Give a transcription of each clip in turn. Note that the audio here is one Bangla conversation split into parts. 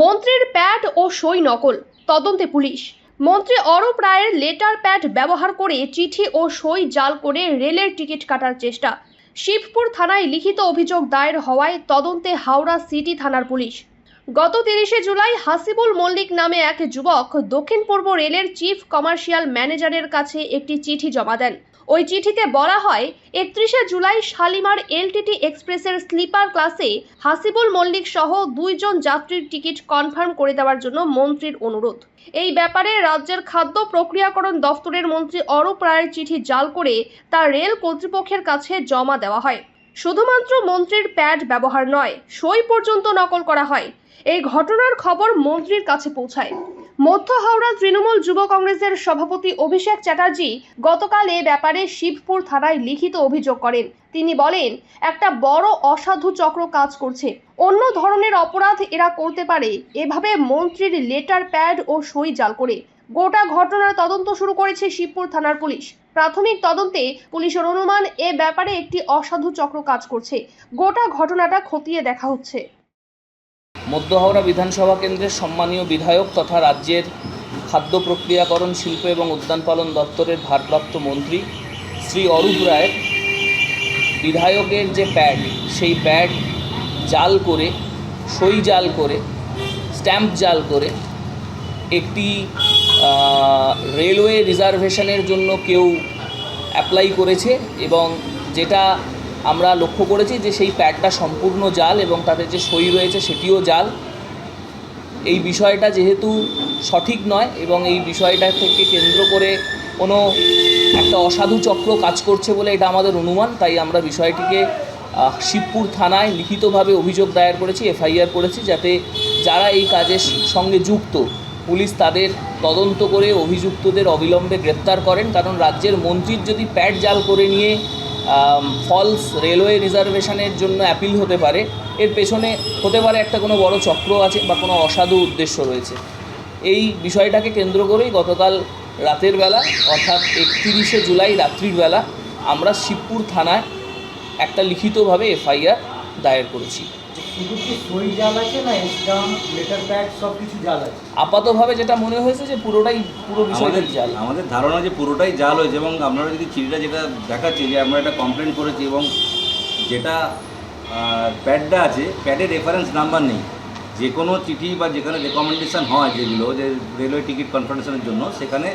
মন্ত্রীর প্যাড ও সই নকল, তদন্তে পুলিশ। মন্ত্রী অরূপ রায়ের লেটার প্যাড ব্যবহার করে চিঠি ও সই জাল করে রেলের টিকিট কাটার চেষ্টা। শিবপুর থানায় লিখিত অভিযোগ দায়ের হওয়ায় তদন্তে হাওড়া সিটি থানার পুলিশ। গত তিরিশে জুলাই হাসিবুল মল্লিক নামে এক যুবক দক্ষিণ পূর্ব রেলের চিফ কমার্শিয়াল ম্যানেজারের কাছে একটি চিঠি জমা দেন। ওই চিঠিতে বলা হয়, একত্রিশে জুলাই শালিমার এলটিটি এক্সপ্রেসের স্লিপার ক্লাসে হাসিবুল মল্লিক সহ দুইজন যাত্রীর টিকিট কনফার্ম করে দেওয়ার জন্য মন্ত্রীর অনুরোধ। এই ব্যাপারে রাজ্যের খাদ্য প্রক্রিয়াকরণ দফতরের মন্ত্রী অরূপ রায়ের চিঠি জাল করে তা রেল কর্তৃপক্ষের কাছে জমা দেওয়া হয়। শুধুমাত্র মন্ত্রীর প্যাড ব্যবহার নয়, সই পর্যন্ত নকল করা হয়। এই ঘটনার খবর মন্ত্রীর কাছে পৌঁছায়। মধ্য হাওড়া তৃণমূল যুব কংগ্রেসের সভাপতি অভিষেক চ্যাটার্জি গতকাল এ ব্যাপারে শিবপুর থানায় লিখিত অভিযোগ করেন। তিনি বলেন, একটা বড় অসাধু চক্র কাজ করছে। অন্য ধরনের অপরাধ এরা করতে পারে। এভাবে মন্ত্রীর লেটার প্যাড ও সই জাল করে। গোটা ঘটনার তদন্ত শুরু করেছে শিবপুর থানার পুলিশ। প্রাথমিক তদন্তে পুলিশের অনুমান, এ ব্যাপারে একটি অসাধু চক্র কাজ করছে। গোটা ঘটনাটা খতিয়ে দেখা হচ্ছে। মধ্য হাওড়া বিধানসভা কেন্দ্রের সম্মানীয় বিধায়ক তথা রাজ্যের খাদ্য প্রক্রিয়াকরণ শিল্প এবং উদ্যান পালন দপ্তরের ভারপ্রাপ্ত মন্ত্রী শ্রী অরূপ রায়ের বিধায়কের যে প্যাড, সেই প্যাড জাল করে, সই জাল করে, স্ট্যাম্প জাল করে একটি রেলওয়ে রিজার্ভেশনের জন্য কেউ অ্যাপ্লাই করেছে এবং যেটা আমরা লক্ষ্য করেছি যে সেই প্যাডটা সম্পূর্ণ জাল এবং তাদের যে সই রয়েছে সেটিও জাল। এই বিষয়টা যেহেতু সঠিক নয় এবং এই বিষয়টা থেকে কেন্দ্র করে কোনো একটা অসাধু চক্র কাজ করছে বলে এটা আমাদের অনুমান, তাই আমরা বিষয়টিকে শিবপুর থানায় লিখিতভাবে অভিযোগ দায়ের করেছি, এফআইআর করেছি, যাতে যারা এই কাজের সঙ্গে যুক্ত, পুলিশ তাদের তদন্ত করে অভিযুক্তদের অবিলম্বে গ্রেপ্তার করেন। কারণ রাজ্যের মন্ত্রীর যদি প্যাড জাল করে নিয়ে ফলস রেলওয়ে রিজার্ভেশনের জন্য অ্যাপিল হতে পারে। এর পেছনে হতে পারে একটা কোনো বড় চক্র আছে বা কোনো অসাধু উদ্দেশ্য রয়েছে। এই বিষয়টাকে কেন্দ্র করেই গতকাল রাতের বেলা, অর্থাৎ একত্রিশে জুলাই রাত্রির বেলা, আমরা শিবপুর থানায় একটা লিখিতভাবে এফআইআর দায়ের করেছি। শুধু কি সই জাল আছে না স্টাম্প লেটার প্যাড সব কিছু জাল আছে? আপাতভাবে যেটা মনে হয়েছে যে পুরোটাই পুরো আমাদের বিষয়টাই জাল। আমাদের ধারণা যে পুরোটাই জাল হয়েছে এবং আপনারা যদি চিঠিটা যেটা দেখাচ্ছি যে আমরা একটা কমপ্লেন করেছি এবং যেটা প্যাডটা আছে প্যাডের রেফারেন্স নাম্বার নেই। যে কোনো চিঠি বা যেখানে রেকমেন্ডেশন হয় যেগুলো যে রেলওয়ে টিকিট কনফারেন্সের জন্য সেখানে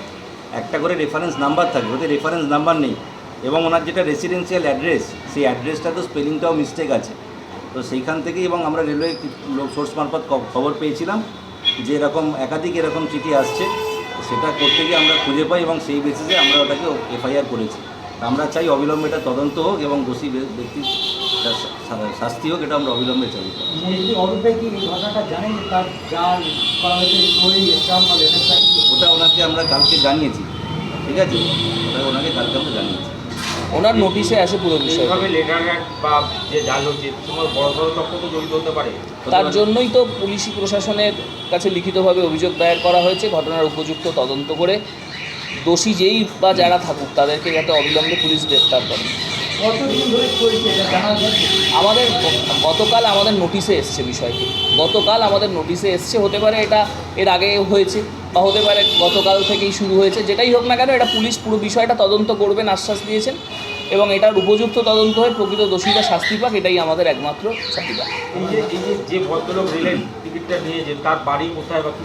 একটা করে রেফারেন্স নাম্বার থাকবে ওতে রেফারেন্স নাম্বার নেই। এবং ওনার যেটা রেসিডেন্সিয়াল অ্যাড্রেস সেই অ্যাড্রেসটা তো স্পেলিংটাও মিস্টেক আছে। তো সেইখান থেকেই এবং আমরা রেলওয়ে সোর্স মারফত খবর পেয়েছিলাম যে এরকম একাধিক এরকম চিঠি আসছে সেটা করতে গিয়ে আমরা খুঁজে পাই এবং সেই বেসিসে আমরা ওটাকে এফআইআর করেছি। আমরা চাই অবিলম্বে এটা তদন্ত হোক এবং দোষী বে- ব্যক্তির শা- শা- শাস্তি হোক এটা আমরা অবিলম্বে চাই। ওটা ওনাকে আমরা কালকে জানিয়েছি ঠিক আছে? ওটা ওনাকে কালকে আমরা জানিয়েছি। ওনার নোটিশে আসে পুরো বিষয় এইভাবে লেটার হ্যাক বা যে জাল হচ্ছে বড় বড় চক্র তো জড়িত হতে পারে। তার জন্যই তো পুলিশি প্রশাসনের কাছে লিখিতভাবে অভিযোগ দায়ের করা হয়েছে ঘটনার উপযুক্ত তদন্ত করে দোষী যেই বা যারা থাকুক তাদেরকে যাতে অবিলম্বে পুলিশ গ্রেপ্তার করে। কতদিন ধরে চলছে এটা জানা যাচ্ছে আমাদের গতকাল আমাদের নোটিশে এসছে বিষয়টি। গতকাল আমাদের নোটিশে এসছে হতে পারে এটা এর আগে হয়েছে বা হতে পারে গতকাল থেকেই শুরু হয়েছে যেটাই হোক না কেন এটা পুলিশ পুরো বিষয়টা তদন্ত করবেন আশ্বাস দিয়েছেন। এবং এটার উপযুক্ত তদন্ত হয়ে প্রকৃত দোষীরা শাস্তি পাক এটাই আমাদের একমাত্র চাহিদা এই যে এই যে যে ভদ্রলোক রেলের টিকিটটা নিয়েছে তার বাড়ি কোথায় বা কি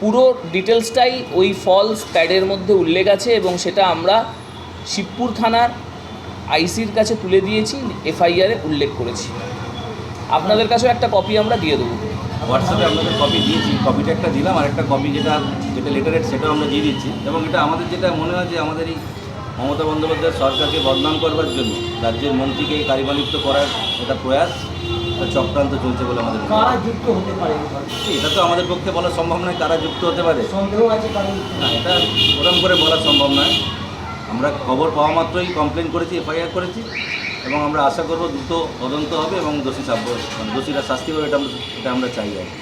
পুরো ডিটেলসটাই ওই ফলস প্যাডের মধ্যে উল্লেখ আছে এবং সেটা আমরা শিবপুর থানার আইসির কাছে তুলে দিয়েছি এফআইআরে উল্লেখ করেছি। আপনাদের কাছেও একটা কপি আমরা দিয়ে দেবো। হোয়াটসঅ্যাপে আপনাদের কপি দিয়েছি কপিটা একটা দিলাম আর একটা কপি যেটা যেটা লেটারের সেটাও আমরা দিয়ে দিচ্ছি। এবং এটা আমাদের যেটা মনে হয় যে আমাদের এই মমতা বন্দ্যোপাধ্যায় সরকারকে বদনাম করবার জন্য রাজ্যের মন্ত্রীকে এই কারিমালিপ্ত করার একটা প্রয়াস চক্রান্ত চলছে বলে আমাদের কারা। যুক্ত হতে পারে এটা তো আমাদের পক্ষে বলা সম্ভব নয় কারা যুক্ত হতে পারে সন্দেহ আছে কারণ না এটা ওরম করে বলা সম্ভব নয় আমরা খবর পাওয়া মাত্রই কমপ্লেন করেছি এফআইআর করেছি এবং আমরা আশা করব দ্রুত তদন্ত হবে এবং দোষী সাব্য মানে দোষীরা শাস্তি হবে এটা আমরা এটা আমরা চাই আর কি।